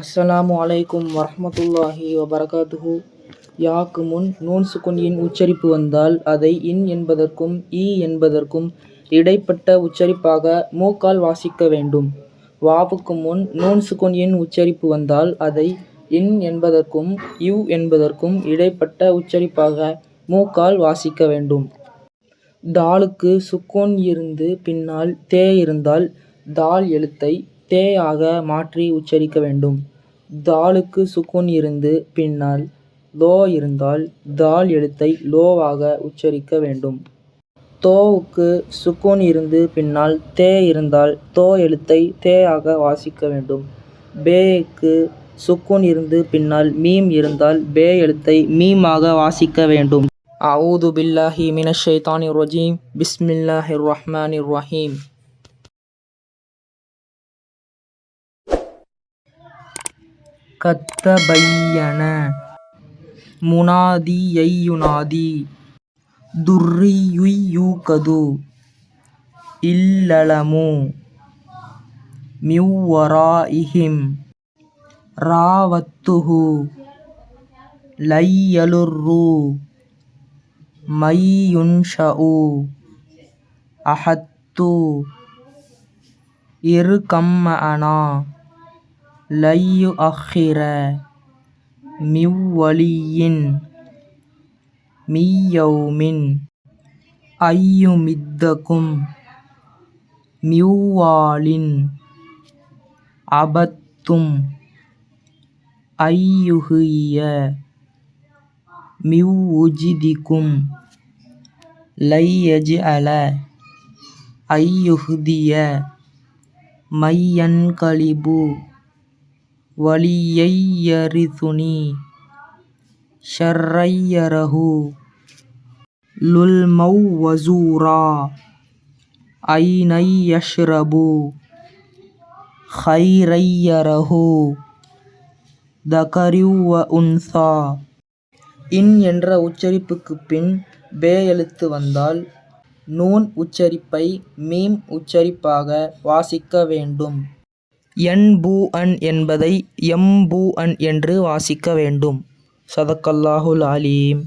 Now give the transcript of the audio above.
அஸ்ஸலாமு அலைக்கும் வரமத்துல்லாஹி வபரகாத்துஹு. யாக்கு முன் நூன் சுக்குனின் உச்சரிப்பு வந்தால் அதை இன் என்பதற்கும் ஈ என்பதற்கும் இடைப்பட்ட உச்சரிப்பாக மூக்கால் வாசிக்க வேண்டும். வாவுக்கு முன் நூன் சுக்குனின் உச்சரிப்பு வந்தால் அதை இன் என்பதற்கும் யூ என்பதற்கும் இடைப்பட்ட உச்சரிப்பாக மூக்கால் வாசிக்க வேண்டும். தாலுக்கு சுக்கோன் இருந்து பின்னால் தே இருந்தால் தால் எழுத்தை தே ஆக மாற்றி உச்சரிக்க வேண்டும். தாலுக்கு சுக்கூன் இருந்து பின்னால் லோ இருந்தால் தால் எழுத்தை லோவாக உச்சரிக்க வேண்டும். தோவுக்கு சுக்கூன் இருந்து பின்னால் தே இருந்தால் தோ எழுத்தை தே ஆக வாசிக்க வேண்டும். பேக்கு சுக்கூன் இருந்து பின்னால் மீம் இருந்தால் பே எழுத்தை மீமாக வாசிக்க வேண்டும். அவுது பில்லாஹி மினஷை தானி ரஜீம் பிஸ்மில்லாஹிர் ரஹ்மானிர் ரஹீம் கத்தபையன. முனாதியையுனாதி துர்ரியுய்யூகது. இல்லலமு. மிவ்வராஇஹிம். ராவத்துஹு. லையலுர்ரு. மையுன்ஷஉ. அஹத்து. லையு அஹிர மிவ்வலியின் மிய்யௌமின் ஐயுமித்தகும் மிவ்வாலின் அபத்தும் ஐயுஹிய லையஜி அல ஐயுஹ்திய மையன்கலிபு வலியையரிசுனி ஷர்ரையரஹு லுல்மௌவசூரா ஐனையஷ்ரபு ஹைரையரஹு தகரிவ் வ உன்சா இன் என்ற உச்சரிப்புக்குப் பின் பே எழுத்து வந்தால் நூன் உச்சரிப்பை மீம் உச்சரிப்பாக வாசிக்க வேண்டும். யன்பூஅன் என்பதை எம்பூஅன் என்று வாசிக்க வேண்டும். சதக்கல்லாஹுல் அலீம்